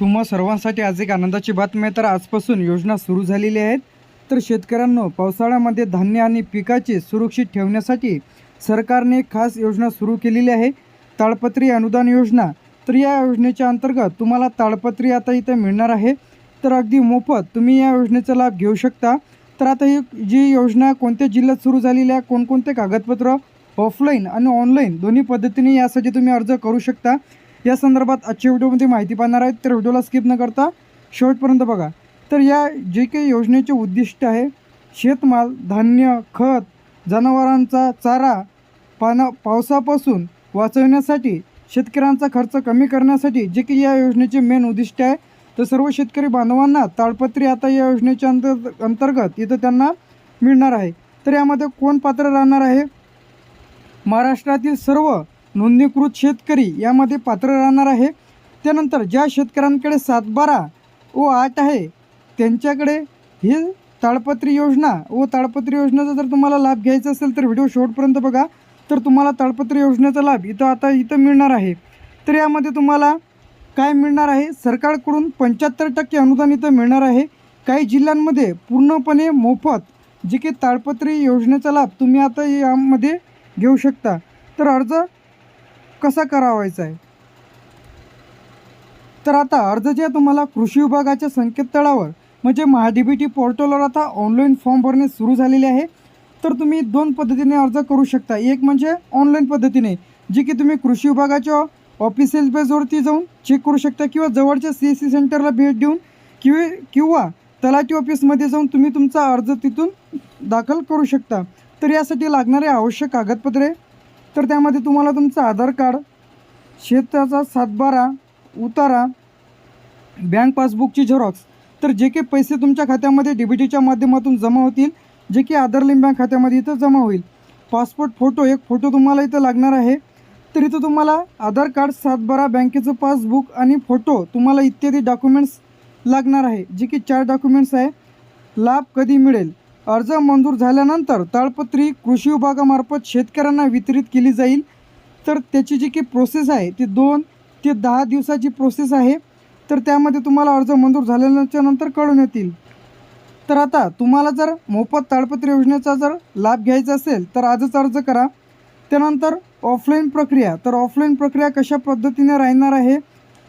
तुम्हा सर्वांसाठी आज एक आनंदाची बातमी आहे. तर आजपासून योजना सुरू झालेली आहेत. तर शेतकऱ्यांनो पावसाळ्यामध्ये धान्य आणि पिकाचे सुरक्षित ठेवण्यासाठी सरकारने खास योजना सुरू केलेली आहे. ताळपत्री अनुदान योजना. तर या योजनेच्या अंतर्गत तुम्हाला ताळपत्री आता इथं मिळणार आहे. तर अगदी मोफत तुम्ही या योजनेचा लाभ घेऊ शकता. तर आता ही जी योजना कोणत्या जिल्ह्यात सुरू झालेली आहे कोणकोणते कागदपत्र ऑफलाईन आणि ऑनलाईन दोन्ही पद्धतीने यासाठी तुम्ही अर्ज करू शकता. या संदर्भात आजच्या व्हिडिओमध्ये माहिती पाहणार आहेत. तर व्हिडिओला स्किप न करता शेवटपर्यंत बघा. तर या जे काही योजनेचे उद्दिष्ट आहे शेतमाल धान्य खत जनावरांचा चारा पाना पावसापासून वाचवण्यासाठी शेतकऱ्यांचा खर्च कमी करण्यासाठी जे की या योजनेचे मेन उद्दिष्ट आहे तर सर्व शेतकरी बांधवांना ताळपत्री आता या योजनेच्या अंतर अंतर्गत इथं त्यांना मिळणार आहे. तर यामध्ये कोण पात्र राहणार आहे? महाराष्ट्रातील सर्व नोंदणीकृत शेतकरी यामध्ये पात्र राहणार आहे. त्यानंतर ज्या शेतकऱ्यांकडे सातबारा व आठ आहे त्यांच्याकडे ही ताळपत्री योजना व ताळपत्री योजनेचा जर तुम्हाला लाभ घ्यायचा असेल तर व्हिडिओ शेवटपर्यंत बघा. तर तुम्हाला ताळपत्री योजनेचा लाभ इथं आता इथं मिळणार आहे. तर यामध्ये तुम्हाला काय मिळणार आहे? सरकारकडून पंच्याहत्तर टक्के अनुदान इथं मिळणार आहे. काही जिल्ह्यांमध्ये पूर्णपणे मोफत जे की ताळपत्री योजनेचा लाभ तुम्ही आता यामध्ये घेऊ शकता. तर अर्ज कसा करावायचा आहे? तर आता अर्ज जे आहे तुम्हाला कृषी विभागाच्या संकेतस्थळावर म्हणजे महाडीबीटी पोर्टलवर आता ऑनलाईन फॉर्म भरणे सुरू झालेले आहे. तर तुम्ही दोन पद्धतीने अर्ज करू शकता. एक म्हणजे ऑनलाईन पद्धतीने जी की तुम्ही कृषी विभागाच्या ऑफिशियल पेजवरती जाऊन चेक करू शकता किंवा जवळच्या सी एस सी सेंटरला भेट देऊन किंवा किंवा तलाठी ऑफिसमध्ये जाऊन तुम्ही तुमचा अर्ज तिथून दाखल करू शकता. तर यासाठी लागणारे आवश्यक कागदपत्रे तर त्यामध्ये तुम्हाला तुमचं आधार कार्ड शेताचा सातबारा उतारा बँक पासबुकची झेरॉक्स तर जे काही पैसे तुमच्या खात्यामध्ये डी बी टीच्या माध्यमातून जमा होतील जे की आधार लिंक बँक खात्यामध्ये इथं जमा होईल. पासपोर्ट फोटो एक फोटो तुम्हाला इथं लागणार आहे. तर इथं तुम्हाला आधार कार्ड सातबारा बँकेचं पासबुक आणि फोटो तुम्हाला इत्यादी डॉक्युमेंट्स लागणार आहे. जे की चार डॉक्युमेंट्स आहे. लाभ कधी मिळेल? अर्ज मंजूर झाल्यानंतर ताळपत्री कृषी विभागामार्फत शेतकऱ्यांना वितरित केली जाईल. तर त्याची जी काही प्रोसेस आहे ती दोन ते दहा दिवसाची प्रोसेस आहे. तर त्यामध्ये तुम्हाला अर्ज मंजूर झाल्याच्यानंतर कळून येतील. तर आता तुम्हाला जर मोफत ताळपत्री योजनेचा जर लाभ घ्यायचा असेल तर आजच अर्ज करा. त्यानंतर ऑफलाईन प्रक्रिया तर ऑफलाईन प्रक्रिया कशा पद्धतीने राहणार आहे?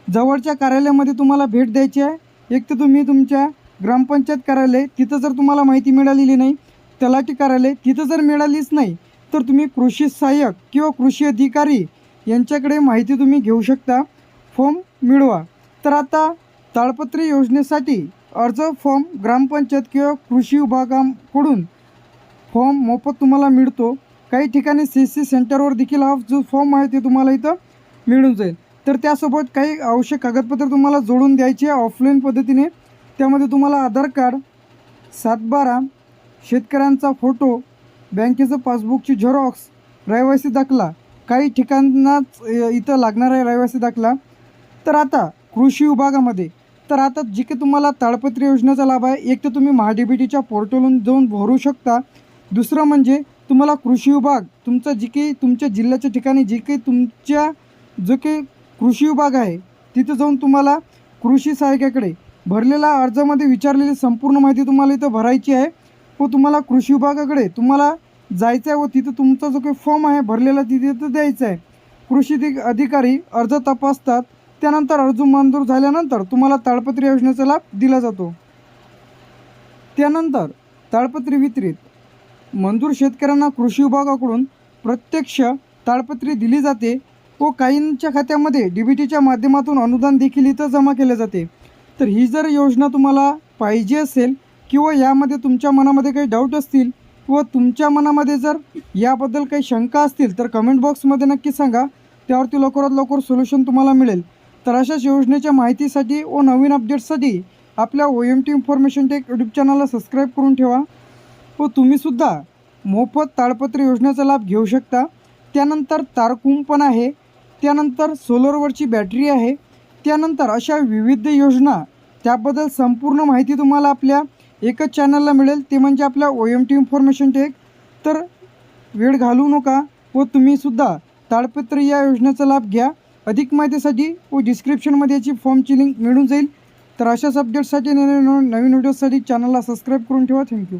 जवळच्या कार्यालयामध्ये तुम्हाला भेट द्यायची आहे. एक तर तुम्ही तुमच्या ग्रामपंचायत कार्यालय तिथं जर तुम्हाला माहिती मिळालेली नाही तलाठी कार्यालय तिथं जर मिळालीच नाही तर तुम्ही कृषी सहाय्यक किंवा कृषी अधिकारी यांच्याकडे माहिती तुम्ही घेऊ शकता. फॉर्म मिळवा. तर आता ताळपत्री योजनेसाठी अर्ज फॉर्म ग्रामपंचायत किंवा कृषी विभागाकडून फॉर्म मोफत तुम्हाला मिळतो. काही ठिकाणी सी सी सेंटरवर देखील हा जो फॉर्म आहे ते तुम्हाला इथं मिळून जाईल. तर त्यासोबत काही आवश्यक कागदपत्र तुम्हाला जोडून द्यायची आहे ऑफलाईन पद्धतीने. त्यामध्ये तुम्हाला आधार कार्ड सातबारा शेतकऱ्यांचा फोटो बँकेचं पासबुकची झेरॉक्स रहिवासी दाखला काही ठिकाणाच इथं लागणार आहे रहिवासी दाखला. तर आता कृषी विभागामध्ये तर आता जी काही तुम्हाला ताडपत्री योजनेचा लाभ आहे एक तर तुम्ही महाडीबीटीच्या पोर्टलहून जाऊन भरू शकता. दुसरं म्हणजे तुम्हाला कृषी विभाग तुमचा जी काही तुमच्या जिल्ह्याच्या ठिकाणी जी काही तुमच्या जो काही कृषी विभाग आहे तिथं जाऊन तुम्हाला कृषी सहाय्यकाकडे भरलेल्या अर्जामध्ये विचारलेली संपूर्ण माहिती तुम्हाला इथं भरायची आहे. व तुम्हाला कृषी विभागाकडे तुम्हाला जायचं आहे व तिथं तुमचा जो काही फॉर्म आहे भरलेला तिथे तर द्यायचा आहे कृषी अधिकारी अर्ज तपासतात. त्यानंतर अर्ज मंजूर झाल्यानंतर तुम्हाला ताळपत्री योजनेचा लाभ दिला जातो. त्यानंतर ताळपत्री वितरित. मंजूर शेतकऱ्यांना कृषी विभागाकडून प्रत्यक्ष ताळपत्री दिली जाते व काहींच्या खात्यामध्ये डी बी टीच्या माध्यमातून अनुदान देखील इथं जमा केले जाते. तर ही जर योजना तुम्हाला पाहिजे असेल किंवा यामध्ये तुमच्या मनामध्ये काही डाऊट असतील व तुमच्या मनामध्ये जर याबद्दल काही शंका असतील तर कमेंट बॉक्समध्ये नक्की सांगा. त्यावरती लवकरात लवकर सोल्युशन तुम्हाला मिळेल. तर अशाच योजनेच्या माहितीसाठी व नवीन अपडेट्ससाठी आपल्या O M T information tech YouTube चॅनलला सबस्क्राईब करून ठेवा. व तुम्हीसुद्धा मोफत ताळपत्र योजनेचा लाभ घेऊ शकता. त्यानंतर तारकुंप पण आहे. त्यानंतर सोलरवरची बॅटरी आहे. त्यानंतर अशा विविध योजना त्याबद्दल संपूर्ण माहिती तुम्हाला आपल्या एकच चॅनलला मिळेल. ते म्हणजे आपल्या O M T information tech तर वेळ घालवू नका व तुम्हीसुद्धा ताडपत्र या योजनेचा लाभ घ्या. अधिक माहितीसाठी व डिस्क्रिप्शनमध्ये याची फॉर्मची लिंक मिळून जाईल. तर अशाच अपडेट्ससाठी नवीन नवीन व्हिडिओसाठी चॅनलला सबस्क्राईब करून ठेवा. थँक्यू